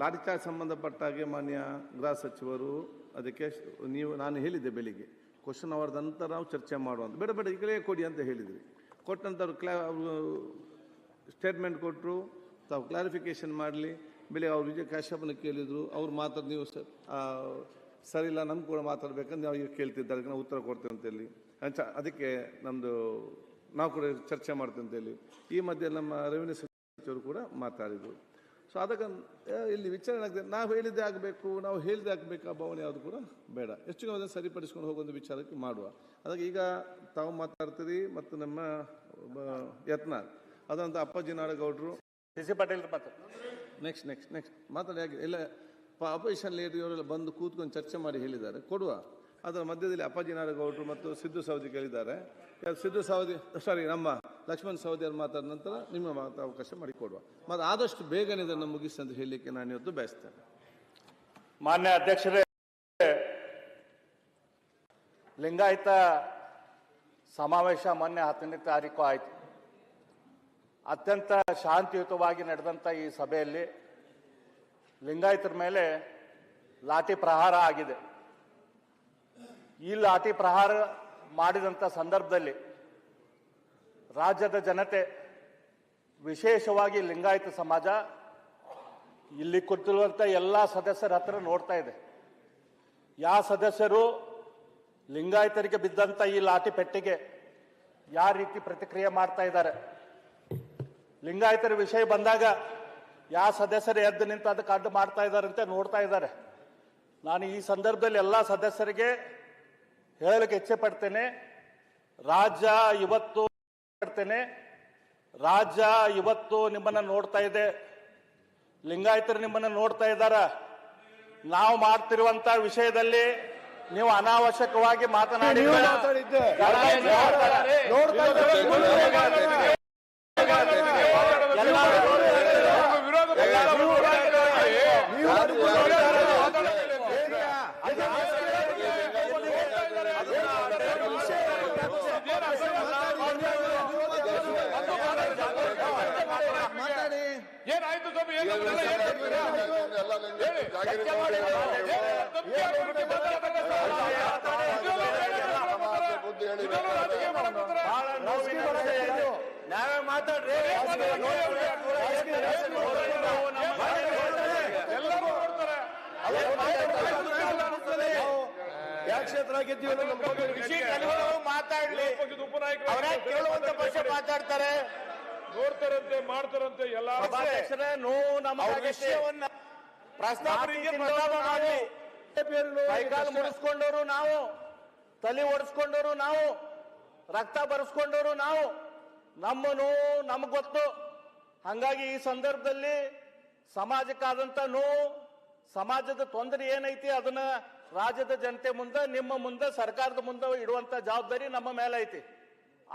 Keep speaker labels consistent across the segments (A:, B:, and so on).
A: ಲಾಠಿ charge ಸಂಬಂಧಪಟ್ಟ ಹಾಗೆ ಮಾನ್ಯ ಗೃಹ ಸಚಿವರು ಅದಕ್ಕೆ ನೀವು, ನಾನು ಹೇಳಿದ್ದೆ ಬೆಳಿಗ್ಗೆ. ಕ್ವಶನ್ ಅವರ್ದ ನಂತರ ನಾವು ಚರ್ಚೆ ಮಾಡುವಂತ ಬೇಡ ಬೇಡ, ಈಗಲೇ ಕೊಡಿ ಅಂತ ಹೇಳಿದ್ರಿ ನಂತರ ಕ್ಲಾ, ಅವರು ಸ್ಟೇಟ್ಮೆಂಟ್ ಕೊಟ್ಟರು ತಾವು ಕ್ಲಾರಿಫಿಕೇಷನ್ ಮಾಡಲಿ. ಬೆಳಿಗ್ಗೆ ಅವ್ರು ವಿಜಯ್ ಕಾಶ್ಯಪನ ಕೇಳಿದರು, ಅವ್ರು ಮಾತಾಡಿ, ನೀವು ಸರಿ ಇಲ್ಲ ನಮ್ಗೆ ಕೂಡ ಮಾತಾಡಬೇಕಂದ್ರೆ ನಾವು ಈಗ ಅದಕ್ಕೆ ನಾವು ಉತ್ತರ ಕೊಡ್ತೇವೆ ಅಂತೇಳಿ ಅದಕ್ಕೆ ನಮ್ಮದು ನಾವು ಕೂಡ ಚರ್ಚೆ ಮಾಡ್ತೇವೆ ಅಂತೇಳಿ ಈ ಮಧ್ಯೆ ನಮ್ಮ ರೆವಿನ್ಯೂ ಸಚಿವರು ಕೂಡ ಮಾತಾಡಿದರು. ಸೊ ಅದಕ್ಕೆ ಇಲ್ಲಿ ವಿಚಾರಣೆ ಆಗ್ತದೆ ನಾವು ಹೇಳಿದ್ದೆ ಆಗಬೇಕು ನಾವು ಹೇಳಿದೆ ಆಗಬೇಕು ಆ ಭಾವನೆ ಯಾವುದು ಕೂಡ ಬೇಡ. ಎಷ್ಟು ಅದನ್ನು ಸರಿಪಡಿಸ್ಕೊಂಡು ಹೋಗೋದು ವಿಚಾರಕ್ಕೆ ಮಾಡುವ. ಅದಕ್ಕೆ ಈಗ ತಾವು ಮಾತಾಡ್ತೀರಿ ಮತ್ತು ನಮ್ಮ ಯತ್ನ ಅದಂತ Appaji ನಾಡಗೌಡರು.
B: C C Patil
A: next next next ಮಾತಾಡಿ ಯಾಕೆ ಇಲ್ಲ ಅಪೋಸಿಷನ್ ಲೀಡರ್ ಬಂದು ಕೂತ್ಕೊಂಡು ಚರ್ಚೆ ಮಾಡಿ ಹೇಳಿದ್ದಾರೆ. ಕೊಡುವ. ಅದರ ಮಧ್ಯದಲ್ಲಿ ಅಪ್ಪಾಜಿ ನಾಡಗೌಡರು ಮತ್ತು ಸಿದ್ದು ಸವದಿ ಕೇಳಿದ್ದಾರೆ. ಸಿದ್ದು ಸವದಿ ಸಾರಿ ನಮ್ಮ ಲಕ್ಷ್ಮಣ್ ಸವದಿ ಮಾತಾಡಿದ ನಂತರ ನಿಮ್ಮ ಮಾತು ಅವಕಾಶ ಮಾಡಿಕೊಡುವ. ಮತ್ತು ಆದಷ್ಟು ಬೇಗನೆ ಇದನ್ನು ಮುಗಿಸಿ ಅಂತ ಹೇಳಲಿಕ್ಕೆ ನಾನು ಇವತ್ತು ಬಯಸ್ತೇನೆ.
B: ಮಾನ್ಯ ಅಧ್ಯಕ್ಷರೇ, ಲಿಂಗಾಯತ ಸಮಾವೇಶ ಮೊನ್ನೆ ಹತ್ತನೇ ತಾರೀಕು ಆಯಿತು. ಅತ್ಯಂತ ಶಾಂತಿಯುತವಾಗಿ ನಡೆದಂಥ ಈ ಸಭೆಯಲ್ಲಿ ಲಿಂಗಾಯತರ ಮೇಲೆ ಲಾಠಿ ಪ್ರಹಾರ ಆಗಿದೆ. ಈ ಲಾಠಿ ಪ್ರಹಾರ ಮಾಡಿದಂಥ ಸಂದರ್ಭದಲ್ಲಿ ರಾಜ್ಯದ ಜನತೆ, ವಿಶೇಷವಾಗಿ ಲಿಂಗಾಯತ ಸಮಾಜ, ಇಲ್ಲಿ ಕೂತಿರುವಂಥ ಎಲ್ಲ ಸದಸ್ಯರ ಹತ್ರ ನೋಡ್ತಾ ಇದೆ. ಯಾವ ಸದಸ್ಯರು ಲಿಂಗಾಯತರಿಗೆ ಬಿದ್ದಂಥ ಈ ಲಾಠಿ ಪೆಟ್ಟಿಗೆ ಯಾವ ರೀತಿ ಪ್ರತಿಕ್ರಿಯೆ ಮಾಡ್ತಾ ಇದ್ದಾರೆ? ಲಿಂಗಾಯತರ ವಿಷಯ ಬಂದಾಗ ಯಾವ ಸದಸ್ಯರು ಎದ್ದು ನಿಂತು ಅದಕ್ಕೆ ಅಡ್ಡು ಮಾಡ್ತಾ ಇದ್ದಾರಂತೆ ನೋಡ್ತಾ ಇದ್ದಾರೆ. ನಾನು ಈ ಸಂದರ್ಭದಲ್ಲಿ ಎಲ್ಲ ಸದಸ್ಯರಿಗೆ ಹೇಳಲಿಕ್ಕೆ ಇಚ್ಛೆ ಪಡ್ತೇನೆ, ರಾಜ್ಯ ಇವತ್ತು ಪಡ್ತೇನೆ ರಾಜ್ಯ ಇವತ್ತು ನಿಮ್ಮನ್ನ ನೋಡ್ತಾ ಇದೆ. ಲಿಂಗಾಯತರು ನಿಮ್ಮನ್ನ ನೋಡ್ತಾ ಇದ್ದಾರ. ನಾವು ಮಾಡ್ತಿರುವಂತ ವಿಷಯದಲ್ಲಿ ನೀವು ಅನಾವಶ್ಯಕವಾಗಿ ಮಾತನಾಡಿ
C: ಏನಾಯ್ತು ಸ್ವಾಮಿ ಏನು ನಮ್ಮೆಲ್ಲ ಏನ್ ಹೇಳ್ತೀರಾ? ಹೇಳಿ. ಚರ್ಚೆ ಮಾಡಿ. ಏನು ತಪ್ಪು ಯಾರು ರೀತಿ ಮಾತಾಡ್ತಾರೆ ಸರ್? ಇದೆಲ್ಲ ಬೇರೆ ಬೇರೆ ಮಾತಾಡ್ತಾರೆ. ಇದೆಲ್ಲ ರಾಜಕೀಯ ಮಾಡಕ್ ಬರ್ತಾರೆ.
B: ಬಹಳ ನೋವಿನ ವಿಷಯ ಸ್ವಾಮಿ ನಾವೇ ಮಾತಾಡ್ರಿ
C: ಎಲ್ಲರೂ ನೋಡ್ತಾರೆ.
D: ಕ್ಷೇತ್ರ
B: ಆಗಿದ್ದೀವಿ ಮಾತಾಡ್ಲಿ. ಅವರೇ ಕೇಳುವಂತ ಪಕ್ಷ ಮಾತಾಡ್ತಾರೆ.
C: ನೋಡ್ತಾರಂತೆ ಮಾಡ್ತಾರಂತೆ ಎಲ್ಲ
B: ಸಭಾಧ್ಯಕ್ಷರೇ ನೋವು ನಮಗಾಗೈತೆ.
C: ವಿಷಯವನ್ನ
B: ಪ್ರಸ್ತಾಪರಿಗೆ ಪ್ರಸ್ತಾಪ ಮಾಡಿ. ಕೈಕಾಲು ಮುಡಿಸ್ಕೊಂಡವರು ನಾವು. ತಲೆ ಒಡಿಸ್ಕೊಂಡವರು ನಾವು. ರಕ್ತ ಬರೆಸ್ಕೊಂಡವರು ನಾವು. ನಮ್ಮ ನೋವು ನಮ್ಗೆ ಗೊತ್ತು. ಹಂಗಾಗಿ ಈ ಸಂದರ್ಭದಲ್ಲಿ ಸಮಾಜಕ್ಕಾದಂಥ ನೋವು ಸಮಾಜದ ತೊಂದರೆ ಏನೈತಿ ಅದನ್ನ ರಾಜ್ಯದ ಜನತೆ ಮುಂದೆ ನಿಮ್ಮ ಮುಂದೆ ಸರ್ಕಾರದ ಮುಂದೆ ಇಡುವಂತ ಜವಾಬ್ದಾರಿ ನಮ್ಮ ಮೇಲೆ ಐತಿ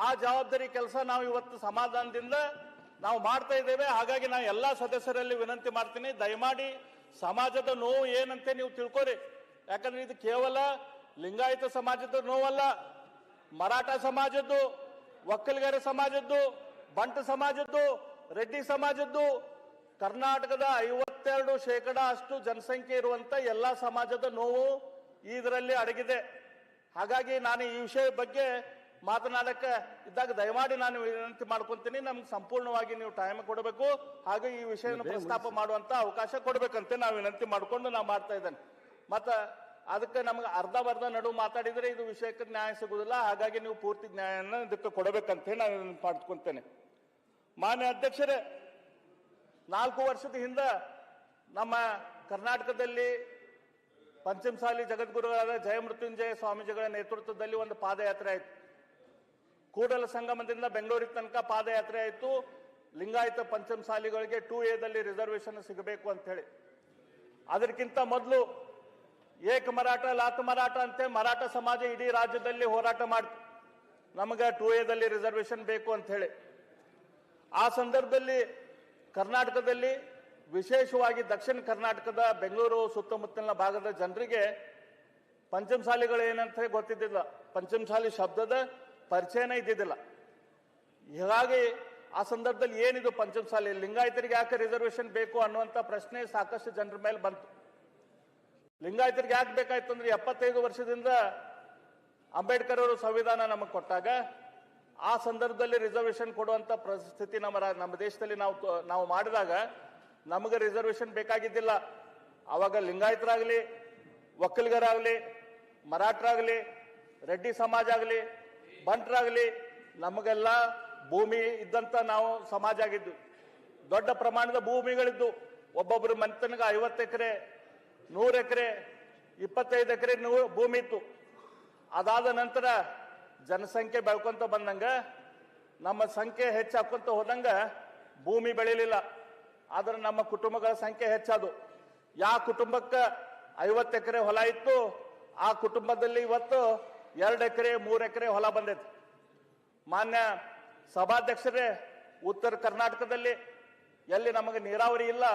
B: ಆ ಜವಾಬ್ದಾರಿ ಕೆಲಸ ನಾವು ಇವತ್ತು ಸಮಾಧಾನದಿಂದ ನಾವು ಮಾಡ್ತಾ ಇದ್ದೇವೆ. ಹಾಗಾಗಿ ನಾವು ಎಲ್ಲ ಸದಸ್ಯರಲ್ಲಿ ವಿನಂತಿ ಮಾಡ್ತೀನಿ. ದಯಮಾಡಿ ಸಮಾಜದ ನೋವು ಏನಂತೆ ನೀವು ತಿಳ್ಕೊರಿ. ಯಾಕಂದ್ರೆ ಇದು ಕೇವಲ ಲಿಂಗಾಯತ ಸಮಾಜದ ನೋವಲ್ಲ. ಮರಾಠ ಸಮಾಜದ್ದು, ಒಕ್ಕಲಿಗರ ಸಮಾಜದ್ದು, ಬಂಟ ಸಮಾಜದ್ದು, ರೆಡ್ಡಿ ಸಮಾಜದ್ದು, ಕರ್ನಾಟಕದ ಐವತ್ತೆರಡು ಶೇಕಡ ಅಷ್ಟು ಜನಸಂಖ್ಯೆ ಇರುವಂತ ಎಲ್ಲ ಸಮಾಜದ ನೋವು ಇದರಲ್ಲಿ ಅಡಗಿದೆ. ಹಾಗಾಗಿ ನಾನು ಈ ವಿಷಯ ಬಗ್ಗೆ ಮಾತನಾಡಕ್ಕೆ ಇದ್ದಾಗ ದಯಮಾಡಿ ನಾನು ವಿನಂತಿ ಮಾಡ್ಕೊಂತೀನಿ. ನಮ್ಗೆ ಸಂಪೂರ್ಣವಾಗಿ ನೀವು ಟೈಮ್ ಕೊಡಬೇಕು. ಹಾಗೆ ಈ ವಿಷಯವನ್ನು ಪ್ರಸ್ತಾಪ ಮಾಡುವಂತ ಅವಕಾಶ ಕೊಡ್ಬೇಕಂತ ನಾವು ವಿನಂತಿ ಮಾಡ್ಕೊಂಡು ನಾವು ಮಾಡ್ತಾ ಇದ್ದೇನೆ. ಮತ್ತ ಅದಕ್ಕೆ ನಮ್ಗೆ ಅರ್ಧ ಬರ್ಧ ನಡುವು ಮಾತಾಡಿದ್ರೆ ಇದು ವಿಷಯಕ್ಕೆ ನ್ಯಾಯ ಸಿಗುದಿಲ್ಲ. ಹಾಗಾಗಿ ನೀವು ಪೂರ್ತಿ ನ್ಯಾಯನ ಇದಕ್ಕೆ ಕೊಡಬೇಕಂತ ನಾನು ಮಾಡ್ಕೊಂತೇನೆ. ಮಾನ್ಯ ಅಧ್ಯಕ್ಷರೇ ನಾಲ್ಕು ವರ್ಷದ ಹಿಂದೆ ನಮ್ಮ ಕರ್ನಾಟಕದಲ್ಲಿ ಪಂಚಮಸಾಲಿ ಜಗದ್ಗುರುಗಳಾದ ಜಯಮೃತ್ಯುಂಜಯ ಸ್ವಾಮೀಜಿಗಳ ನೇತೃತ್ವದಲ್ಲಿ ಒಂದು ಪಾದಯಾತ್ರೆ ಆಯಿತು. ಕೂಡಲ ಸಂಗಮದಿಂದ ಬೆಂಗಳೂರಿಗೆ ತನಕ ಪಾದಯಾತ್ರೆ ಆಯಿತು. ಲಿಂಗಾಯತ ಪಂಚಮಸಾಲಿಗಳಿಗೆ ಟೂ ಎದಲ್ಲಿ ರಿಸರ್ವೇಶನ್ ಸಿಗಬೇಕು ಅಂತ ಹೇಳಿ. ಅದಕ್ಕಿಂತ ಮೊದಲು ಏಕ ಮರಾಠ ಲಾತ್ ಮರಾಠ ಅಂತೆ ಮರಾಠ ಸಮಾಜ ಇಡೀ ರಾಜ್ಯದಲ್ಲಿ ಹೋರಾಟ ಮಾಡ್ತು. ನಮಗೆ ಟೂ ಎದಲ್ಲಿ ರಿಸರ್ವೇಶನ್ ಬೇಕು ಅಂತ ಹೇಳಿ. ಆ ಸಂದರ್ಭದಲ್ಲಿ ಕರ್ನಾಟಕದಲ್ಲಿ ವಿಶೇಷವಾಗಿ ದಕ್ಷಿಣ ಕರ್ನಾಟಕದ ಬೆಂಗಳೂರು ಸುತ್ತಮುತ್ತಲಿನ ಭಾಗದ ಜನರಿಗೆ ಪಂಚಮಸಾಲಿಗಳು ಏನಂತ ಗೊತ್ತಿದ್ದಿಲ್ಲ. ಪಂಚಮಸಾಲಿ ಶಬ್ದದ ಪರಿಚಯನೇ ಇದ್ದಿದ್ದಿಲ್ಲ. ಹೀಗಾಗಿ ಆ ಸಂದರ್ಭದಲ್ಲಿ ಏನಿದು ಪಂಚಮಸಾಲಿ ಲಿಂಗಾಯತರಿಗೆ ಯಾಕೆ ರಿಸರ್ವೇಶನ್ ಬೇಕು ಅನ್ನುವಂಥ ಪ್ರಶ್ನೆ ಸಾಕಷ್ಟು ಜನರ ಮೇಲೆ ಬಂತು. ಲಿಂಗಾಯತರಿಗೆ ಯಾಕೆ ಬೇಕಾಯ್ತು ಅಂದ್ರೆ ಎಪ್ಪತ್ತೈದು ವರ್ಷದಿಂದ ಅಂಬೇಡ್ಕರ್ ಅವರು ಸಂವಿಧಾನ ನಮಗೆ ಕೊಟ್ಟಾಗ ಆ ಸಂದರ್ಭದಲ್ಲಿ ರಿಸರ್ವೇಶನ್ ಕೊಡುವಂಥ ಪರಿಸ್ಥಿತಿ ನಮ್ಮ ನಮ್ಮ ದೇಶದಲ್ಲಿ ನಾವು ನಾವು ಮಾಡಿದಾಗ ನಮಗೆ ರಿಸರ್ವೇಶನ್ ಬೇಕಾಗಿದ್ದಿಲ್ಲ. ಆವಾಗ ಲಿಂಗಾಯತರಾಗಲಿ ಒಕ್ಕಲಿಗರಾಗಲಿ ಮರಾಠರಾಗಲಿ, ರೆಡ್ಡಿ ಸಮಾಜ ಆಗಲಿ ಬಂಟರಾಗಲಿ ನಮಗೆಲ್ಲ ಭೂಮಿ ಇದ್ದಂತ ನಾವು ಸಮಾಜ ಆಗಿದ್ದು. ದೊಡ್ಡ ಪ್ರಮಾಣದ ಭೂಮಿಗಳಿದ್ದು. ಒಬ್ಬೊಬ್ಬರು ಮನೆತನಗ ಐವತ್ತು ಎಕರೆ, ನೂರು ಎಕರೆ, ಇಪ್ಪತ್ತೈದು ಎಕರೆ ನೂರು ಭೂಮಿ ಇತ್ತು. ಅದಾದ ನಂತರ ಜನಸಂಖ್ಯೆ ಬೆಳ್ಕೊಂತ ಬಂದಂಗ, ನಮ್ಮ ಸಂಖ್ಯೆ ಹೆಚ್ಚಾಕೊಂತ ಹೋದಂಗ ಭೂಮಿ ಬೆಳಿಲಿಲ್ಲ. ಆದ್ರೆ ನಮ್ಮ ಕುಟುಂಬಗಳ ಸಂಖ್ಯೆ ಹೆಚ್ಚಾದು. ಯಾವ ಕುಟುಂಬಕ್ಕೆ ಐವತ್ತು ಎಕರೆ ಹೊಲ ಇತ್ತು. ಆ ಕುಟುಂಬದಲ್ಲಿ ಇವತ್ತು ಎರಡು ಎಕರೆ, ಮೂರು ಎಕರೆ ಹೊಲ ಬಂದೈತೆ. ಮಾನ್ಯ ಸಭಾಧ್ಯಕ್ಷರೇ, ಉತ್ತರ ಕರ್ನಾಟಕದಲ್ಲಿ ಎಲ್ಲಿ ನಮಗೆ ನೀರಾವರಿ ಇಲ್ಲ,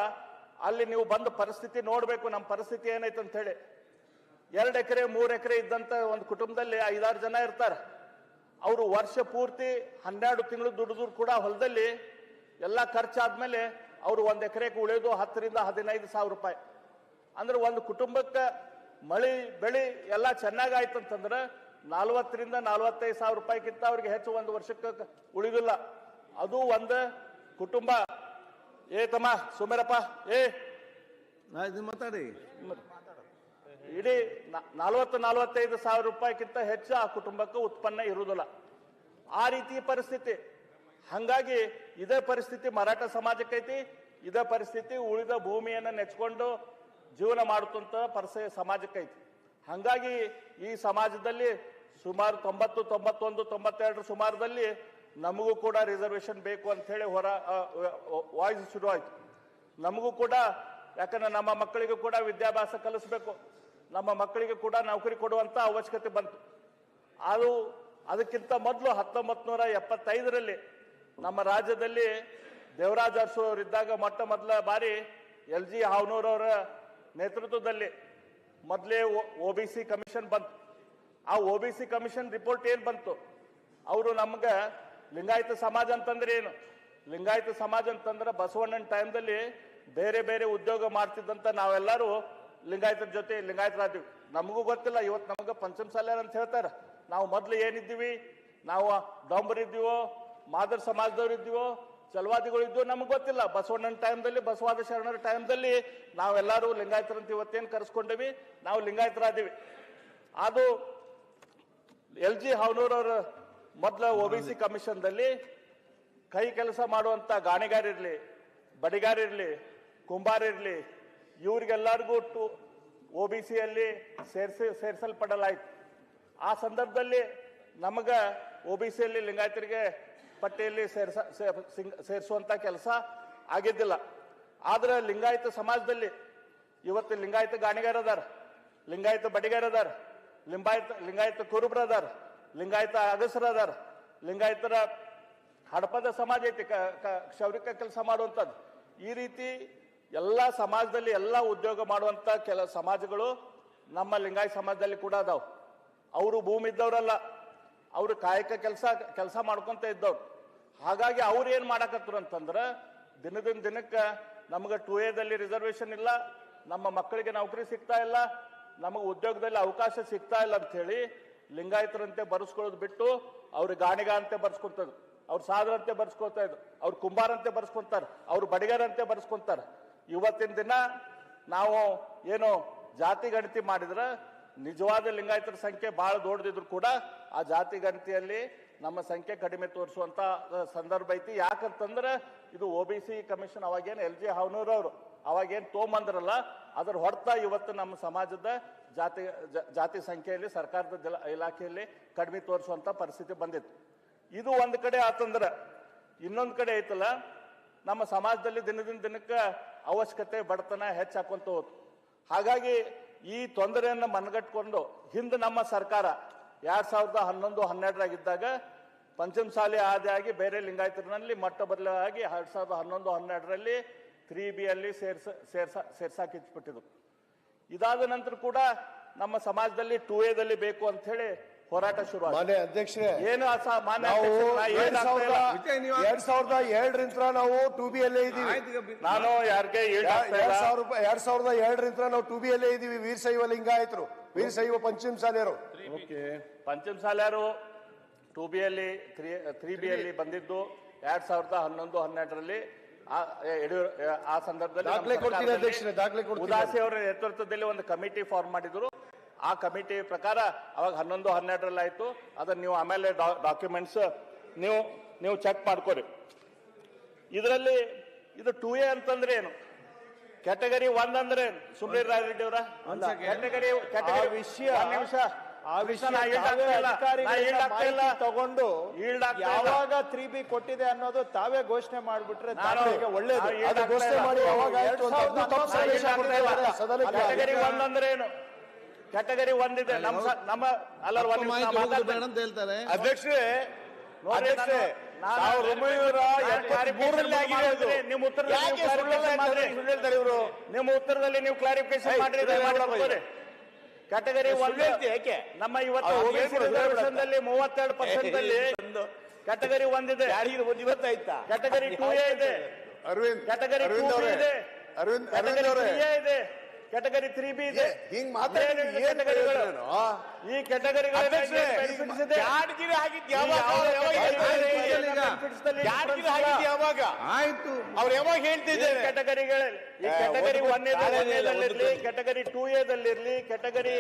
B: ಅಲ್ಲಿ ನೀವು ಬಂದು ಪರಿಸ್ಥಿತಿ ನೋಡಬೇಕು, ನಮ್ಮ ಪರಿಸ್ಥಿತಿ ಏನೈತೆ ಅಂತ ಹೇಳಿ. ಎರಡು ಎಕರೆ, ಮೂರು ಎಕರೆ ಇದ್ದಂತ ಒಂದು ಕುಟುಂಬದಲ್ಲಿ ಐದಾರು ಜನ ಇರ್ತಾರೆ. ಅವರು ವರ್ಷ ಪೂರ್ತಿ ಹನ್ನೆರಡು ತಿಂಗಳು ದುಡಿದ್ರು ಕೂಡ ಹೊಲದಲ್ಲಿ, ಎಲ್ಲ ಖರ್ಚಾದ್ಮೇಲೆ ಅವರು ಒಂದು ಎಕರೆಗೆ ಉಳಿಯೋದು ಹತ್ತರಿಂದ ಹದಿನೈದು ಸಾವಿರ ರೂಪಾಯಿ. ಅಂದ್ರೆ ಒಂದು ಕುಟುಂಬಕ್ಕೆ ಮಳಿ, ಬೆಳಿ ಎಲ್ಲ ಚೆನ್ನಾಗಾಯ್ತು ಅಂತಂದ್ರೆ ನಲ್ವತ್ತರಿಂದ ನಲ್ವತ್ತೈದು ಸಾವಿರ ರೂಪಾಯಿಗಿಂತ ಅವ್ರಿಗೆ ಹೆಚ್ಚು ಒಂದು ವರ್ಷಕ್ಕೆ ಉಳಿದಿಲ್ಲ. ಅದು ಒಂದು ಕುಟುಂಬ. ಏ ತಮ್ಮ ಸುಮೇರಪ್ಪ ಏ.
A: ಮಾತಾಡಿ.
B: ಇಡೀ ನಲವತ್ತು ನಲವತ್ತೈದು ಸಾವಿರ ರೂಪಾಯಿಗಿಂತ ಹೆಚ್ಚು ಆ ಕುಟುಂಬಕ್ಕೆ ಉತ್ಪನ್ನ ಇರುವುದಿಲ್ಲ. ಆ ರೀತಿ ಪರಿಸ್ಥಿತಿ. ಹಂಗಾಗಿ ಇದೇ ಪರಿಸ್ಥಿತಿ ಮರಾಠ ಸಮಾಜಕ್ಕೈತಿ. ಇದೇ ಪರಿಸ್ಥಿತಿ ಉಳಿದ ಭೂಮಿಯನ್ನು ನೆಚ್ಕೊಂಡು ಜೀವನ ಮಾಡುತ್ತಂತ ಪರಿಸ ಸಮಾಜಕ್ಕೈತಿ. ಹಂಗಾಗಿ ಈ ಸಮಾಜದಲ್ಲಿ ಸುಮಾರು ತೊಂಬತ್ತು, ತೊಂಬತ್ತೊಂದು ತೊಂಬತ್ತೆರಡರ ಸುಮಾರದಲ್ಲಿ ನಮಗೂ ಕೂಡ ರಿಸರ್ವೇಶನ್ ಬೇಕು ಅಂತ ಹೇಳಿ ಹೊರ ವಾಯ್ಸ್ ಶುರು ಆಯ್ತು. ನಮಗೂ ಕೂಡ, ಯಾಕಂದ್ರೆ ನಮ್ಮ ಮಕ್ಕಳಿಗೂ ಕೂಡ ವಿದ್ಯಾಭ್ಯಾಸ ಕಲಿಸ್ಬೇಕು. ನಮ್ಮ ಮಕ್ಕಳಿಗೆ ಕೂಡ ನೌಕರಿ ಕೊಡುವಂತ ಅವಶ್ಯಕತೆ ಬಂತು. ಅದು ಅದಕ್ಕಿಂತ ಮೊದಲು ಹತ್ತೊಂಬತ್ತು ನೂರ ಎಪ್ಪತ್ತೈದರಲ್ಲಿ ನಮ್ಮ ರಾಜ್ಯದಲ್ಲಿ ದೇವರಾಜ ಅರಸು ಅವರಿದ್ದಾಗ ಮೊಟ್ಟ ಮೊದಲ ಬಾರಿ ಎಲ್ ಜಿ ಹಾವನೂರವರ ನೇತೃತ್ವದಲ್ಲಿ ಮೊದಲೇ ಒ ಬಿ ಸಿ ಕಮಿಷನ್ ಬಂತು. ಆ O B C commission report ಏನು ಬಂತು? ಅವರು ನಮ್ಗೆ ಲಿಂಗಾಯತ ಸಮಾಜ ಅಂತಂದ್ರೆ ಏನು? ಲಿಂಗಾಯತ ಸಮಾಜ ಅಂತಂದ್ರೆ ಬಸವಣ್ಣನ ಟೈಮ್ದಲ್ಲಿ ಬೇರೆ ಬೇರೆ ಉದ್ಯೋಗ ಮಾಡ್ತಿದ್ದಂತ ನಾವೆಲ್ಲರೂ ಲಿಂಗಾಯತರ ಜೊತೆ ಲಿಂಗಾಯತರಾದೀವಿ. ನಮಗೂ ಗೊತ್ತಿಲ್ಲ ಇವತ್ತು ನಮಗೆ ಪಂಚಮಸಾಲ್ಯರ್ ಅಂತ ಹೇಳ್ತಾರೆ. ನಾವು ಮೊದಲು ಏನಿದ್ದೀವಿ? ನಾವು ಡಾಂಬರ್ ಇದ್ದೀವೋ ಮಾದರ್ ಸಮಾಜದವ್ರು ಇದ್ದೀವೋ ಚಲವಾದಿಗಳು ಇದ್ದೋ ನಮಗೆ ಗೊತ್ತಿಲ್ಲ. ಬಸವಣ್ಣನ ಟೈಮ್ದಲ್ಲಿ ಬಸವಾದ ಶರಣರ ಟೈಮ್ದಲ್ಲಿ ನಾವೆಲ್ಲರೂ ಲಿಂಗಾಯತರಂತ ಇವತ್ತೇನು ಕರೆಸ್ಕೊಂಡಿವಿ? ನಾವು ಲಿಂಗಾಯತರಾದೀವಿ. ಅದು ಎಲ್ ಜಿ ಅವರ ಮೊದಲ ಒ ಬಿ ಸಿ ಕಮಿಷನ್ದಲ್ಲಿ ಕೈ ಕೆಲಸ ಮಾಡುವಂತ ಗಾಣಿಗಾರಿರ್ಲಿ ಬಡಿಗಾರಿರ್ಲಿ ಕುಂಬಾರಿರ್ಲಿ ಇವ್ರಿಗೆಲ್ಲರಿಗೂ ಟು ಒ ಬಿ ಸಿಯಲ್ಲಿ ಸೇರಿಸಿ, ಸೇರಿಸಲ್ಪಡಲಾಯಿತು. ಆ ಸಂದರ್ಭದಲ್ಲಿ ನಮಗ ಒ ಬಿ ಸಿಯಲ್ಲಿ ಲಿಂಗಾಯತರಿಗೆ ಪಟ್ಟಿಯಲ್ಲಿ ಸೇರಿಸ ಸೇರಿಸುವಂತ ಕೆಲಸ ಆಗಿದ್ದಿಲ್ಲ. ಆದ್ರೆ ಲಿಂಗಾಯತ ಸಮಾಜದಲ್ಲಿ ಇವತ್ತು ಲಿಂಗಾಯತ ಗಾಣಿಗಾರ ಅದಾರ, ಲಿಂಗಾಯತ ಬಡಿಗಾರ ಅದಾರ ಲಿಂಗಾಯತ ಕುರುಬ್ರ ಅದಾರ, ಲಿಂಗಾಯತ ಅಗಸರ ಅದಾರ, ಲಿಂಗಾಯತರ ಹಡಪದ ಸಮಾಜ ಐತಿ ಕ್ಷೌರಿಕ ಕೆಲಸ ಮಾಡುವಂಥದ್ದು ಈ ರೀತಿ ಎಲ್ಲ ಸಮಾಜದಲ್ಲಿ ಎಲ್ಲ ಉದ್ಯೋಗ ಮಾಡುವಂಥ ಕೆಲ ಸಮಾಜಗಳು ನಮ್ಮ ಲಿಂಗಾಯತ ಸಮಾಜದಲ್ಲಿ ಕೂಡ ಅದಾವ. ಅವರು ಭೂಮಿ ಇದ್ದವರಲ್ಲ, ಅವರು ಕಾಯಕ ಕೆಲಸ ಕೆಲಸ ಮಾಡ್ಕೊಂತ ಇದ್ದವ್ರು. ಹಾಗಾಗಿ ಅವ್ರು ಏನು ಮಾಡಕತ್ರು ಅಂತಂದ್ರೆ, ದಿನದಿಂದ ದಿನಕ್ಕೆ ನಮಗೆ ಟು ಎದಲ್ಲಿ ರಿಸರ್ವೇಷನ್ ಇಲ್ಲ, ನಮ್ಮ ಮಕ್ಕಳಿಗೆ ನೌಕರಿ ಸಿಗ್ತಾ ಇಲ್ಲ ನಮಗೆ ಉದ್ಯೋಗದಲ್ಲಿ ಅವಕಾಶ ಸಿಗ್ತಾ ಇಲ್ಲ ಅಂತ ಹೇಳಿ ಲಿಂಗಾಯತರಂತೆ ಬರ್ಸ್ಕೊಳ್ಳೋದು ಬಿಟ್ಟು ಅವ್ರಿಗೆ ಗಾಣಿಗ ಅಂತ ಬರ್ಸ್ಕೊಂತದ್ರು ಅವ್ರು ಸಾದರಂತೆ ಬರ್ಸ್ಕೊಳ್ತಾ ಇದ್ರು, ಅವ್ರು ಕುಂಬಾರಂತೆ ಬರ್ಸ್ಕೊಂತಾರೆ, ಅವ್ರು ಬಡಿಗರಂತೆ ಬರ್ಸ್ಕೊಂತಾರೆ. ಇವತ್ತಿನ ದಿನ ನಾವು ಏನು ಜಾತಿ ಗಣತಿ ಮಾಡಿದ್ರೆ ನಿಜವಾದ ಲಿಂಗಾಯತರ ಸಂಖ್ಯೆ ಬಹಳ ದೊಡ್ಡದಿದ್ರು ಕೂಡ ಆ ಜಾತಿ ಗಣತಿಯಲ್ಲಿ ನಮ್ಮ ಸಂಖ್ಯೆ ಕಡಿಮೆ ತೋರಿಸುವಂತ ಸಂದರ್ಭ ಐತಿ. ಯಾಕಂತಂದ್ರೆ ಇದು ಒ ಬಿ ಸಿ ಕಮಿಷನ್ ಅವಾಗೇನು ಎಲ್ ಜಿ ಹಾವನೂರವ್ರು ಅವಾಗೇನು ತೊಗೊಂಬಂದ್ರಲ್ಲ ಅದ್ರ ಹೊರತ ಇವತ್ತು ನಮ್ಮ ಸಮಾಜದ ಜಾತಿ ಜಾತಿ ಸಂಖ್ಯೆಯಲ್ಲಿ, ಸರ್ಕಾರದ ಇಲಾಖೆಯಲ್ಲಿ ಕಡಿಮೆ ತೋರಿಸುವಂತ ಪರಿಸ್ಥಿತಿ ಬಂದಿತ್ತು. ಇದು ಒಂದು ಕಡೆ ಆತಂದ್ರ, ಇನ್ನೊಂದು ಕಡೆ ಐತಲ್ಲ, ನಮ್ಮ ಸಮಾಜದಲ್ಲಿ ದಿನದಿಂದ ದಿನಕ್ಕೆ ಅವಶ್ಯಕತೆ, ಬಡತನ ಹೆಚ್ಚಾಕೊಂತ ಹೋತು. ಹಾಗಾಗಿ ಈ ತೊಂದರೆಯನ್ನು ಮನಗಟ್ಕೊಂಡು, ಹಿಂದೆ ನಮ್ಮ ಸರ್ಕಾರ ಎರಡ್ ಸಾವಿರದ ಹನ್ನೊಂದು, ಹನ್ನೆರಡರಾಗಿದ್ದಾಗ ಪಂಚಮಸಾಲಿ ಆದಿಯಾಗಿ ಬೇರೆ ಲಿಂಗಾಯತರಲ್ಲಿ ಮೊಟ್ಟ ಬದಲಾಗಿ ಎರಡ್ ಸಾವಿರದ ಹನ್ನೊಂದು, ಹನ್ನೆರಡರಲ್ಲಿ ತ್ರೀ ಬಿ ಅಲ್ಲಿ ಸೇರ್ಸ ಸೇರ್ಸ ಸೇರ್ಸಾಕಿಟ್ಬಿಟ್ಟಿದ್ರು ಇದಾದ ನಂತರ ಕೂಡ ನಮ್ಮ ಸಮಾಜದಲ್ಲಿ ಟೂ ಎದಲ್ಲಿ ಬೇಕು ಅಂತ ಹೇಳಿ ಹೋರಾಟ ಶುರು ಆಯ್ತು.
D: ಮಾನ್ಯ ಅಧ್ಯಕ್ಷರೇ
B: ಏನು
D: ಎರಡ್. ಸಾವಿರದ
A: ನೀವು-
D: ಎರಡರಿಂದ ನಾವು ಟೂ ಬಿ ಅಲ್ಲೇ ಇದೀವಿ
B: ನಾನು ಯಾರಿಗೆ
D: ಎರಡ್ ಸಾವಿರ ರೂಪಾಯಿ ಎರಡ್ ಸಾವಿರದ ಎರಡರಿಂದ ನಾವು ಟೂ ಬಿ ಅಲ್ಲೇ ಇದೀವಿ ವೀರಶೈವ ಲಿಂಗಾಯತರು ವೀರಶೈವ ಪಂಚಮ ಸಾಲಿಯರು
A: ಓಕೆ.
B: ಪಂಚಮ ಸಾಲ್ಯಾರು ಟೂ ಬಿ ಅಲ್ಲಿ ತ್ರೀ ತ್ರೀ ಬಿ ಅಲ್ಲಿ ಬಂದಿದ್ದು ಎರಡ್ ಸಾವಿರದ ಹನ್ನೊಂದು ಹನ್ನೆರಡರಲ್ಲಿ. ಆ- ಸಂದರ್ಭದಲ್ಲಿ. ಉದಾಸಿ ಅವರ ನೇತೃತ್ವದಲ್ಲಿ ಒಂದು ಕಮಿಟಿ ಫಾರ್ಮ್ ಮಾಡಿದ್ರು. ಆ ಕಮಿಟಿ ಪ್ರಕಾರ ಅವಾಗ ಹನ್ನೊಂದು ಹನ್ನೆರಡರಲ್ಲಿ ಆಯ್ತು. ಅದನ್ನ ನೀವು ಆಮೇಲೆ ಡಾಕ್ಯುಮೆಂಟ್ಸ್ ನೀವು ನೀವು ಚೆಕ್ ಮಾಡ್ಕೊರಿ. ಇದರಲ್ಲಿ ಇದು ಟೂ ಎ ಅಂತಂದ್ರೆ ಏನು? ಕ್ಯಾಟಗರಿ ಒನ್ ಅಂದ್ರೆ ಏನು? ರಾಯ್ ರಾಯರೆಡ್ಡಿ ಅವರ? ಕ್ಯಾಟಗರಿ ಕ್ಯಾಟಗರಿ ವಿಷಯ ನಿಮಿಷ.
E: ಆ ವಿಷಯ ತಗೊಂಡು ಯಾವಾಗ ತ್ರೀ ಬಿ ಕೊಟ್ಟಿದೆ ಅನ್ನೋದು ತಾವೇ ಘೋಷಣೆ ಮಾಡ್ಬಿಟ್ರೆ ಒಳ್ಳೇದು.
D: ಘೋಷಣೆ ಮಾಡಿ ಯಾವಾಗ
B: ಏನು? ಕ್ಯಾಟಗರಿ ಒಂದಿದೆ ನಮ್ಮ ನಮ್ಮ ಅಲ್ಲರ
A: ಅಂತ ಹೇಳ್ತಾರೆ.
D: ಅಧ್ಯಕ್ಷರೇ
B: ನೋಡ್ರಿ,
D: ಅಧ್ಯಕ್ಷರೇ ಆಗಿದೆ
B: ನಿಮ್ಮ ಉತ್ತರದಲ್ಲಿ ನಿಮ್ಮ ಉತ್ತರದಲ್ಲಿ ನೀವು ಕ್ಲಾರಿಫಿಕೇಶನ್ ಮಾಡ್ರಿ
D: ಇದನ್ನ
B: ದಯಮಾಡಿ
D: ಹೇಳ್ಬೇಡ
B: ಬರ್ಕೋರಿ. ಕ್ಯಾಟಗರಿ
D: ಯಾಕೆ?
B: ನಮ್ಮ ಇವತ್ತು OBC ಮೂವತ್ತೆರಡು ಪರ್ಸೆಂಟ್ ಅಲ್ಲಿ ಕ್ಯಾಟಗರಿ ಒಂದಿದೆ
D: ಯಾರಿಗೂ ಒಂದು ಇವತ್ತಾಯ್ತಾ
B: ಕ್ಯಾಟಗರಿ ಟೂ ಎ ಇದೆ.
C: ಅರವಿಂದ್.
B: ಕ್ಯಾಟಗರಿ
C: ಅರವಿಂದ್ ಅವರೇ.
B: ಇದೆ.
C: ಅರವಿಂದ್ ಅರವಿಂದ್ ಅವರೇ.
B: ಇದೆ. ಕ್ಯಾಟಗರಿ ತ್ರೀ ಬಿ ಇದೆ.
C: ಹಿಂಗ್
B: ಮಾತ್ರ
C: ಏನ್
B: ಈ ಕ್ಯಾಟಗರಿಗಳ ಇದೆ
D: ಯಾಡ್ಗಿರಿ ಯಾವಾಗ?
B: ಯಾವುದೇ
D: ಯಾವಾಗ ಯಾವಾಗ?
A: ಆಯ್ತು.
D: ಅವ್ರು ಯಾವಾಗ ಹೇಳ್ತಿದ್ದಾರೆ?
B: ಕ್ಯಾಟಗರಿಗಳಲ್ಲಿ ಈ
D: ಒಂದು
B: ಒನ್ ಎದಲ್ಲಿರ್ಲಿ ಕ್ಯಾಟಗರಿ ಟೂ ಎದಲ್ಲಿರ್ಲಿ ಕ್ಯಾಟಗರಿ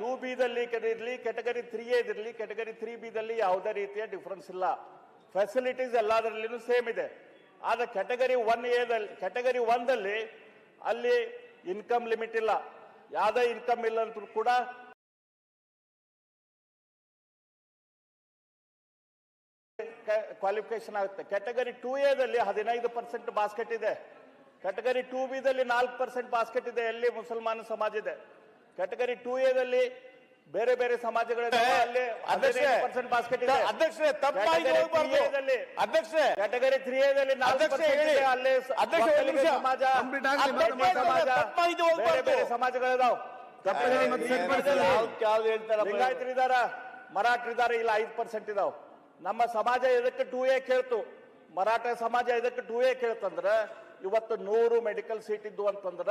B: ಟೂ ಬಿ ದಲ್ಲಿ ಇರಲಿ ಕ್ಯಾಟಗರಿ ತ್ರೀ ಎದಿರ್ಲಿ ಕ್ಯಾಟಗರಿ ತ್ರೀ ಬಿ ದಲ್ಲಿ ಯಾವುದೇ ರೀತಿಯ ಡಿಫರೆನ್ಸ್ ಇಲ್ಲ. ಫೆಸಿಲಿಟೀಸ್ ಎಲ್ಲದರಲ್ಲಿನೂ ಸೇಮ್ ಇದೆ. ಆದ್ರೆ ಕ್ಯಾಟಗರಿ ಒನ್ ಎದಲ್ಲಿ ಕ್ಯಾಟಗರಿ ದಲ್ಲಿ ಅಲ್ಲಿ ಇನ್ಕಮ್ ಲಿಮಿಟ್ ಇಲ್ಲ. ಯಾವುದೇ ಇನ್ಕಮ್ ಇಲ್ಲ ಅಂತೂ ಕೂಡ ಕ್ವಾಲಿಫಿಕೇಶನ್ ಆಗುತ್ತೆ. ಕ್ಯಾಟಗರಿ ಟೂ ಎದಲ್ಲಿ ಹದಿನೈದು ಪರ್ಸೆಂಟ್ ಬಾಸ್ಕೆಟ್ ಇದೆ. ಕ್ಯಾಟಗರಿ ಟೂ ಬಿ ದಲ್ಲಿ ನಾಲ್ಕು ಪರ್ಸೆಂಟ್ ಬಾಸ್ಕೆಟ್ ಇದೆ. ಎಲ್ಲಿ ಮುಸಲ್ಮಾನ ಸಮಾಜ ಇದೆ. ಕ್ಯಾಟಗರಿ ಟೂ ಎದಲ್ಲಿ ಬೇರೆ ಬೇರೆ ಸಮಾಜಗಳಿದಾವೆ ಅಲ್ಲಿ
D: ಅಧ್ಯಕ್ಷರೇ,
B: ಪರ್ಸೆಂಟ್ ಬಾಸ್ಕೆಟ್ ಇದೆ.
D: ಅಧ್ಯಕ್ಷರೇ ತಪ್ಪಾಗಿ ಹೋಗ್ಬಾರ್ದು.
B: 3A ದಲ್ಲಿ
D: ಅಧ್ಯಕ್ಷರೇ
B: ಕ್ಯಾಟಗರಿ ತ್ರೀ ಎದಲ್ಲಿ ಅಲ್ಲಿ
D: ಅಧ್ಯಕ್ಷ.
B: ಸಮಾಜ ಬೇರೆ. ಬೇರೆ ಸಮಾಜಗಳಿದಾವ್.
D: ಯಾವ್ದು ಹೇಳ್ತಾರಪ್ಪ?
B: ಲಿಂಗಾಯತರಿದಾರ ಮರಾಠರಿದಾರ ಇಲ್ಲ ಐದು ಪರ್ಸೆಂಟ್ ಇದಾವ್. ನಮ್ಮ ಸಮಾಜ ಇದಕ್ಕೆ ಟೂ ಎ ಕೇಳ್ತು. ಮರಾಠ ಸಮಾಜ ಇದಕ್ಕೆ ಟೂ ಎ ಕೇಳ್ತಂದ್ರ ಇವತ್ತು ನೂರು ಮೆಡಿಕಲ್ ಸೀಟ್ ಇದ್ದು ಅಂತಂದ್ರ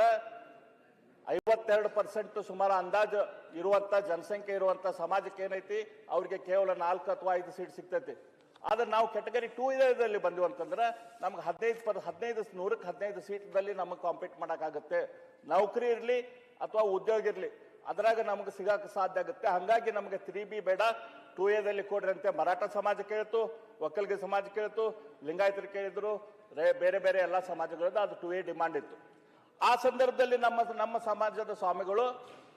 B: ಐವತ್ತೆರಡು ಪರ್ಸೆಂಟ್ ಸುಮಾರು ಅಂದಾಜು ಇರುವಂತ ಜನಸಂಖ್ಯೆ ಇರುವಂತ ಸಮಾಜಕ್ಕೆ ಏನೈತಿ, ಅವ್ರಿಗೆ ಕೇವಲ ನಾಲ್ಕು ಅಥವಾ ಐದು ಸೀಟ್ ಸಿಗ್ತೈತಿ. ಆದ್ರೆ ನಾವು ಕೆಟಗರಿ ಟೂ ಇದರಲ್ಲಿ ಬಂದ್ವಿ ಅಂತಂದ್ರೆ, ನಮ್ಗೆ ಹದಿನೈದು ಪರ್, ಹದಿನೈದು ನೂರಕ್ಕೆ ಹದಿನೈದು ಸೀಟ್ದಲ್ಲಿ ನಮಗೆ ಕಾಂಪೀಟ್ ಮಾಡೋಕ್ಕಾಗುತ್ತೆ. ನೌಕರಿ ಇರಲಿ ಅಥವಾ ಉದ್ಯೋಗ ಇರಲಿ, ಅದ್ರಾಗ ನಮ್ಗೆ ಸಿಗಕ್ಕೆ ಸಾಧ್ಯ ಆಗುತ್ತೆ. ಹಾಗಾಗಿ ನಮಗೆ ತ್ರೀ ಬಿ ಬೇಡ. ಟೂ ಎದಲ್ಲಿ ಕೊಡ್ರಿ ಅಂತ ಮರಾಠ ಸಮಾಜ ಕೇಳಿತು, ಒಕ್ಕಲಿಗ ಸಮಾಜ ಕೇಳ್ತು, ಲಿಂಗಾಯತರು ಕೇಳಿದ್ರು ಬೇರೆ ಬೇರೆ ಎಲ್ಲ ಸಮಾಜಗಳದ್ದು ಅದು ಟೂ ಎ ಡಿಮಾಂಡ್ ಇತ್ತು. ಆ ಸಂದರ್ಭದಲ್ಲಿ ನಮ್ಮ ನಮ್ಮ ಸಮಾಜದ ಸ್ವಾಮಿಗಳು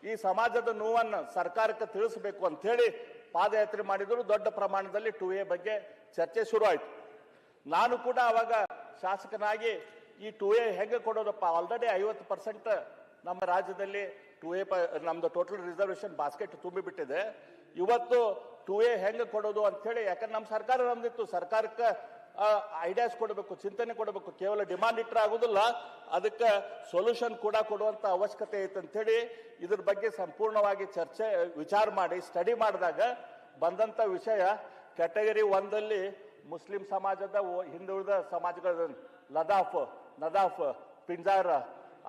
B: ಈ ಸಮಾಜದ ನೋವನ್ನು ಸರ್ಕಾರಕ್ಕೆ ತಿಳಿಸಬೇಕು ಅಂತ ಹೇಳಿ ಪಾದಯಾತ್ರೆ ಮಾಡಿದರು. ದೊಡ್ಡ ಪ್ರಮಾಣದಲ್ಲಿ ಟು ಎ ಬಗ್ಗೆ ಚರ್ಚೆ ಶುರು ನಾನು ಕೂಡ ಅವಾಗ ಶಾಸಕನಾಗಿ ಈ ಟು ಎ ಹೆಂಗೆ ಕೊಡೋದಪ್ಪ ಆಲ್ರೆಡಿ ಐವತ್ತು ಪರ್ಸೆಂಟ್ ನಮ್ಮ ರಾಜ್ಯದಲ್ಲಿ ಟು ಎ ಪ ನಮ್ಮದು ಟೋಟಲ್ ರಿಸರ್ವೇಷನ್ ಬಾಸ್ಕೆಟ್ ತುಂಬಿಬಿಟ್ಟಿದೆ. ಇವತ್ತು ಟು ಎ ಹೆಂಗೆ ಕೊಡೋದು ಅಂಥೇಳಿ, ಯಾಕಂದ್ರೆ ನಮ್ಮ ಸರ್ಕಾರ ನಮ್ದಿತ್ತು. ಸರ್ಕಾರಕ್ಕೆ ಐಡಿಯಾಸ್ ಕೊಡಬೇಕು ಚಿಂತನೆ ಕೊಡಬೇಕು ಕೇವಲ ಡಿಮಾಂಡ್ ಇಟ್ಟರೆ ಆಗುದಿಲ್ಲ ಅದಕ್ಕೆ ಸೊಲ್ಯೂಷನ್ ಕೂಡ ಕೊಡುವಂತ ಅವಶ್ಯಕತೆ ಐತೆ ಅಂತೇಳಿ ಇದ್ರ ಬಗ್ಗೆ ಸಂಪೂರ್ಣವಾಗಿ ಚರ್ಚೆ ವಿಚಾರ ಮಾಡಿ ಸ್ಟಡಿ ಮಾಡಿದಾಗ ಬಂದಂತ ವಿಷಯ ಕ್ಯಾಟಗರಿ ಒಂದಲ್ಲಿ ಮುಸ್ಲಿಂ ಸಮಾಜದ ಹಿಂದುಳಿದ ಸಮಾಜಗಳ ಲದಾಫ್ ನದಾಫ್ ಪಿಂಜಾರ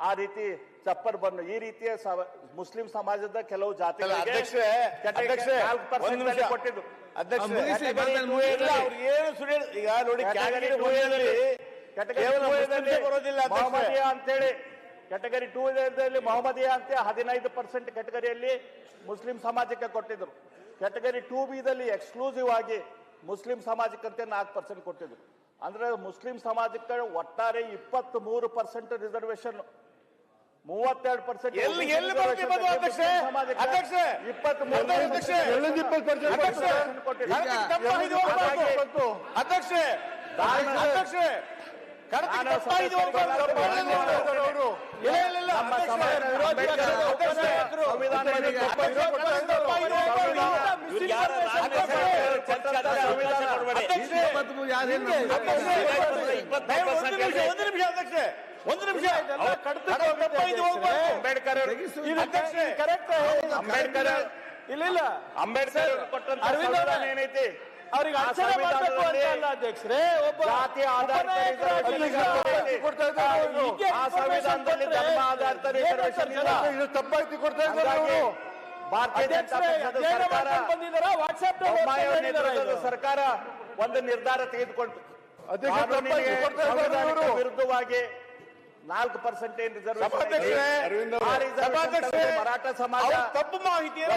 B: ಆ ರೀತಿ ಚಪ್ಪರ್ ಬನ್ನು ಈ ರೀತಿಯ ಮುಸ್ಲಿಂ ಸಮಾಜದ ಕೆಲವು ಜಾತಿಗಳಿಗೆ
D: ನಿಮಿಷ.
B: ಕೊಟ್ಟಿದ್ದು
D: ಏನು ಸುಳ್ಳು ಹೇಳಿ- ಈಗ ನೋಡಿ ಬರೋದಿಲ್ಲ
B: ಅಂತೇಳಿ ಕ್ಯಾಟಗರಿ ಟೂ ದಲ್ಲಿ ಮೊಹಮ್ಮದಿಯಾ ಅಂತ ಹದಿನೈದು ಪರ್ಸೆಂಟ್ ಕ್ಯಾಟಗರಿಯಲ್ಲಿ ಮುಸ್ಲಿಂ ಸಮಾಜಕ್ಕೆ ಕೊಟ್ಟಿದ್ರು. ಕ್ಯಾಟಗರಿ ಟೂ ಬಿದಲ್ಲಿ ಎಕ್ಸ್ಕ್ಲೂಸಿವ್ ಆಗಿ ಮುಸ್ಲಿಂ ಸಮಾಜಕ್ಕಂತೆ ನಾಲ್ಕು ಪರ್ಸೆಂಟ್ ಕೊಟ್ಟಿದ್ರು. ಅಂದ್ರೆ ಮುಸ್ಲಿಂ ಸಮಾಜಕ್ಕೆ ಒಟ್ಟಾರೆ ಇಪ್ಪತ್ತ್ ಮೂರು ಪರ್ಸೆಂಟ್ ರಿಸರ್ವೇಶನ್ ಮೂವತ್ತೆರಡು ಪರ್ಸೆಂಟ್
D: ಎಲ್ಲಿ ಎಲ್ಲಿ ಬರುತ್ತೆ ಬಂದು ಅಧ್ಯಕ್ಷೆ ಅಧ್ಯಕ್ಷೆ ಅಧ್ಯಕ್ಷೆ ಎಲ್ಲಿಂದ ಇಪ್ಪತ್ತು ಪರ್ಸೆಂಟ್. ಅಧ್ಯಕ್ಷೆ ಅಧ್ಯಕ್ಷೆ
B: ಸಂವಿಧಾನ
D: ಒಂದು ನಿಮಿಷ ಅಧ್ಯಕ್ಷೆ. ಒಂದು ನಿಮಿಷ. ಕರೆಕ್ಟ್
B: ಅಂಬೇಡ್ಕರ್.
D: ಅಧ್ಯಕ್ಷೆ
B: ಅಂಬೇಡ್ಕರ್
E: ಇಲ್ಲ ಇಲ್ಲ.
B: ಅಂಬೇಡ್ಕರ್
E: ಅರವಿಂದ್
B: ಏನೈತಿ?
E: ಅವ್ರಿಗೆ
B: ಆ
E: ಅರ್ಚನೆ ಮಾಡಬೇಕು ಅಂತ ಅಲ್ಲ ಅಧ್ಯಕ್ಷರೇ ಒಬ್ಬ
B: ಜಾತಿ ಆಧಾರಿತ. ಸಂವಿಧಾನದಲ್ಲಿ ಧರ್ಮ ಆಧಾರಿತ ರಿಸರ್ವೇಶನ್
D: ತಪ್ಪಾಯ್ತು ಕೊಡ್ತಾ ಇದ್ದಾರೆ
B: ಭಾರತೀಯ ಸರ್ಕಾರ ಒಂದು ನಿರ್ಧಾರ ತೆಗೆದುಕೊಂಡು. ವಿರುದ್ಧವಾಗಿ ನಾಲ್ಕು ಪರ್ಸೆಂಟ್ ಏನ್
D: ಸಭಾಧ್ಯಕ್ಷರೇ,
B: ರಿಸರ್ವೇಶನ್
D: ಆ
B: ಸಭಾಧ್ಯಕ್ಷರೇ ಮರಾಠ ಸಮಾಜ
D: ತಪ್ಪು ಮಾಹಿತಿಯನ್ನು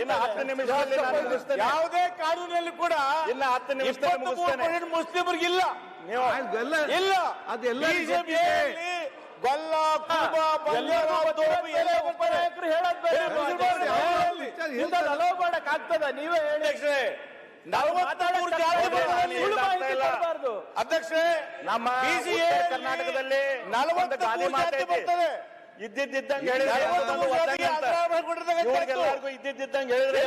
B: ಇನ್ನು ಹತ್ತು ಮುಗಿಸ್ತೇನೆ.
D: ಯಾವುದೇ ಕಾನೂನಲ್ಲಿ ಕೂಡ
B: ಇಲ್ಲ ಹತ್ತು
D: ನಿಮಿಷ
B: ಮುಸ್ಲಿಮರಿಗೆ
A: ಇಲ್ಲ.
D: ಇಲ್ಲ.
A: ಅದೆಲ್ಲ
D: ಅಧ್ಯಕ್ಷ ಗೊಲ್ಲ ಕುರುಬ
E: ಉಪನಾಯಕರು ಹೇಳೋದು ಬೇರೆ. ಅಲೋ ಮಾಡಕ್ ಆಗ್ತದ ನೀವೇ ಹೇಳಿ.
D: ಅಧ್ಯಕ್ಷರೇ
B: ನಮ್ಮ ಕರ್ನಾಟಕದಲ್ಲಿ
D: ನಲವತ್ತು. ಬರ್ತದೆ.
B: ಇದ್ದಿದ್ದಂಗೆ ಹೇಳಿದ್ರೆ ಇದ್ದಿದ್ದಂಗೆ ಹೇಳಿದ್ರೆ.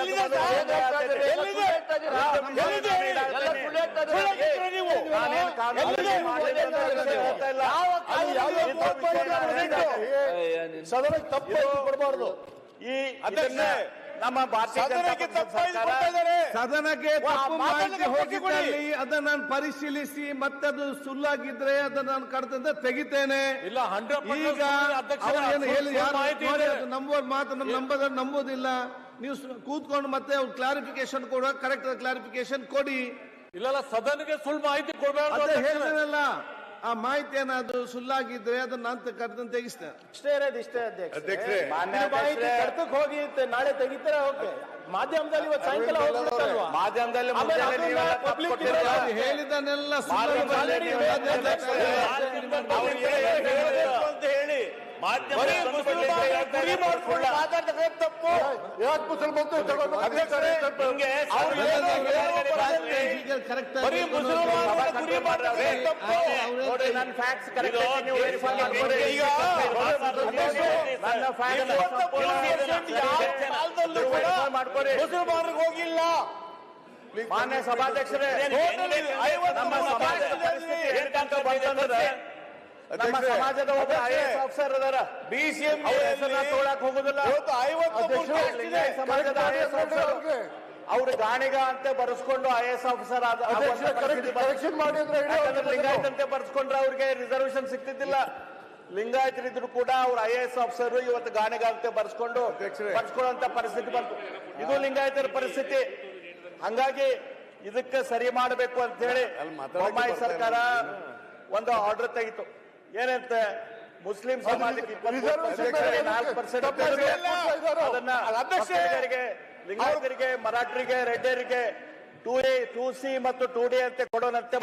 D: ಸದನಕ್ಕೆ ತಪ್ಪು ಕೊಡಬಾರ್ದು.
B: ಈ ಇದನ್ನ ನಮ್ಮ ಭಾರತೀಯ
D: ಸದನಕ್ಕೆ
A: ತಪ್ಪು ಮಾಹಿತಿ. ಹೋಗಿದ್ದಲ್ಲಿ ಅದನ್ನ ನಾನು ಪರಿಶೀಲಿಸಿ ಮತ್ತೆ ಅದು ಸುಳ್ಳಾಗಿದ್ರೆ ಅದನ್ನ ನಾನು ಕಡ್ತಂತ ತೆಗಿತೇನೆ.
D: ಇಲ್ಲ ಹಂಡ್ರೆಡ್
A: ಈಗ ನಂಬೋರ್ ಮಾತು ನಮ್ಮ ನಂಬೋದ್ರ ನಂಬೋದಿಲ್ಲ. ನೀವು ಕೂತ್ಕೊಂಡು ಮತ್ತೆ ಅವ್ರು ಕ್ಲಾರಿಫಿಕೇಶನ್ ಕೊಡುವ ಕರೆಕ್ಟ್ ಕ್ಲಾರಿಫಿಕೇಶನ್ ಕೊಡಿ.
F: ಇಲ್ಲ ಸದನಿಗೆ ಸುಳ್ಳು ಮಾಹಿತಿ ಕೊಡಬೇಡ
A: ಅಂತ ಹೇಳಿದ್ರಲ್ಲ ಆ ಮಾಹಿತಿ ಏನಾದ್ರು ಸುಳ್ಳಾಗಿದ್ರೆ ಅದನ್ನ ನಾನ್ ಕರೆದನ್ ತೆಗಿಸ್ತೇನೆ.
E: ಇಷ್ಟೇ ಇರೋದು ಇಷ್ಟೇ ಅಧ್ಯಕ್ಷ
D: ಅಧ್ಯಕ್ಷರೇ,
B: ಮಾನ್ಯ
E: ಮಾಹಿತಿ
B: ಅಧ್ಯಕ್ಷರೇ.
E: ಕರ್ತಕ್ ಹೋಗಿ ತ- ನಾಳೆ ತೆಗಿತಾರೆ ಓಕೆ. ಮಾಧ್ಯಮದಲ್ಲಿ ಇವತ್ತು ಸಾಯಂಕಾಲ ಹೋಗ್ಬಿಡುತ್ತಲ್ವಾ?
B: ಮಾಧ್ಯಮದಲ್ಲಿ
E: ಆಮೇಲೆ
B: ಮುಂಜಾನೆ
E: ಅದನ್ನ
B: ನೀವೆಲ್ಲ ತಪ್ಪು
E: public
B: ಕೊಟ್ಟಿರಲ್ಲ.
A: ಅವ್ರು ಹೇಳಿದ್ದನ್ನೆಲ್ಲ ಸುಳ್ಳು
B: ಮಾಧ್ಯಮದಲ್ಲಿ
A: ಮಾಡಿ
B: ನೀವು
A: ಅದನ್ನ
B: ಅವ್ರು ಏನ್ ಹೇಳಬೇಕು ಅಂತ ಹೇಳಿ
D: ಮುಸಲ್ಮಾನರಿಗೆ ಹೋಗಿಲ್ಲ.
B: ಮಾನ್ಯ ಸಭಾಧ್ಯಕ್ಷರೇ ನಮ್ಮ ಸಭಾಧ್ಯಕ್ಷ ಪರಿಸ್ಥಿತಿ ಹೇಳ್ಕಂತ ಬಂತಂದ್ರೆ ನಮ್ಮ ಸಮಾಜದ ಒಬ್ಬ ಐಎಎಸ್ ಎಸ್ ಆಫೀಸರ್ ಅದಾರ
D: ಬಿಸಿಎಂ
B: ತೊಗೊಳಕ್ ಹೋಗುದಿಲ್ಲ. ಸಮಾಜದ ಆಫೀಸರ್ ಅವ್ರು. ಗಾಣಿಗ ಅಂತ ಬರ್ಸ್ಕೊಂಡು ಐ ಎಸ್ ಆಫೀಸರ್ ಲಿಂಗಾಯತ್ ಅಂತ ಬರ್ಸ್ಕೊಂಡ್ರೆ ಅವ್ರಿಗೆ ರಿಸರ್ವೇಶನ್ ಸಿಗ್ತಿದ್ದಿಲ್ಲ. ಲಿಂಗಾಯತರಿದ್ರು ಕೂಡ ಅವ್ರ ಐ ಎಸ್ ಆಫೀಸರ್ ಇವತ್ತು ಗಾಣಿಗ ಅಂತ ಬರ್ಸ್ಕೊಂಡು. ಬರ್ಸ್ಕೊಳ್ಳುವಂತ ಪರಿಸ್ಥಿತಿ ಬಂತು. ಇದು ಲಿಂಗಾಯತರ ಪರಿಸ್ಥಿತಿ. ಹಂಗಾಗಿ ಇದಕ್ಕೆ ಸರಿ ಮಾಡಬೇಕು ಅಂತ ಹೇಳಿ ಸರ್ಕಾರ ಒಂದು ಆರ್ಡರ್ ತೆಗಿತು. ಏನಂತ? ಮುಸ್ಲಿಂ ಸಮಾಜಕ್ಕೆ ಲಿಂಗಾಯತರಿಗೆ ಮರಾಠರಿಗೆ ರೆಡ್ಡರಿಗೆ ಟೂ ಎ ಟೂ ಸಿ ಮತ್ತು ಟೂ ಡಿ ಅಂತ
D: ಕೊಡೋನಂತೆ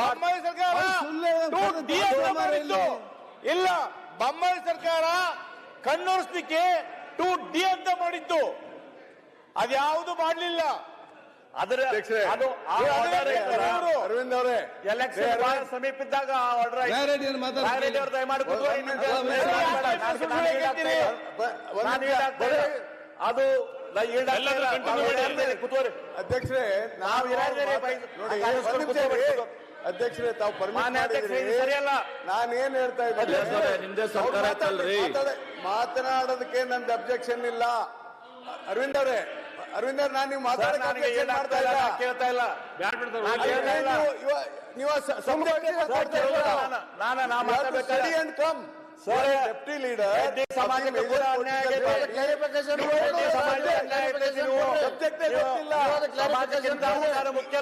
D: ಇಲ್ಲ. ಬೊಮ್ಮಾಯಿ ಸರ್ಕಾರ ಕಣ್ಣೋರ್ಸ್ಲಿಕ್ಕೆ ಟೂ ಡಿ ಅಂತ ಮಾಡಿದ್ದು ಅದ್ಯಾವುದು ಮಾಡ್ಲಿಲ್ಲ.
B: ಅದರ ಅದು.
D: ಅರವಿಂದ್ ಅವರೇ.
B: ಎಲೆಕ್ಷನ್ ಬಹಳ ಸಮೀಪ ಇದ್ದಾಗ ಆ ಆರ್ಡರ್ ಆಯ್ತು. ದಯಮಾಡಿ. ಅದು.
D: ಅಧ್ಯಕ್ಷರೇ
B: ನಾವು.
D: ಅಧ್ಯಕ್ಷರೇ ತಾವು ಪರ್ಮಿಟ್
B: ಮಾನ್ಯ ಅಧ್ಯಕ್ಷರೇ, ಸರಿಯಲ್ಲ.
D: ನಾನು ಏನ್ ಹೇಳ್ತಾ ಇದ್ದೀನಿ?
F: ನಿಮ್ದೇ
D: ಮಾತನಾಡೋದಕ್ಕೆ ನಂದು ಅಬ್ಜೆಕ್ಷನ್ ಇಲ್ಲ. ಅರವಿಂದ್ ಅವರೇ ಅರವಿಂದ್ ನಾನು ನೀವು ಮಾಡ್ತಾ
B: ಇಲ್ಲ, ಕೇಳ್ತಾ ಇಲ್ಲ.
D: ನೀವು- deputy leader.
B: ರೆಡ್ಡಿ ಸಮಾಜಕ್ಕೆ. ಸಮಾಜಕ್ಕಿಂತ ಮುಖ್ಯ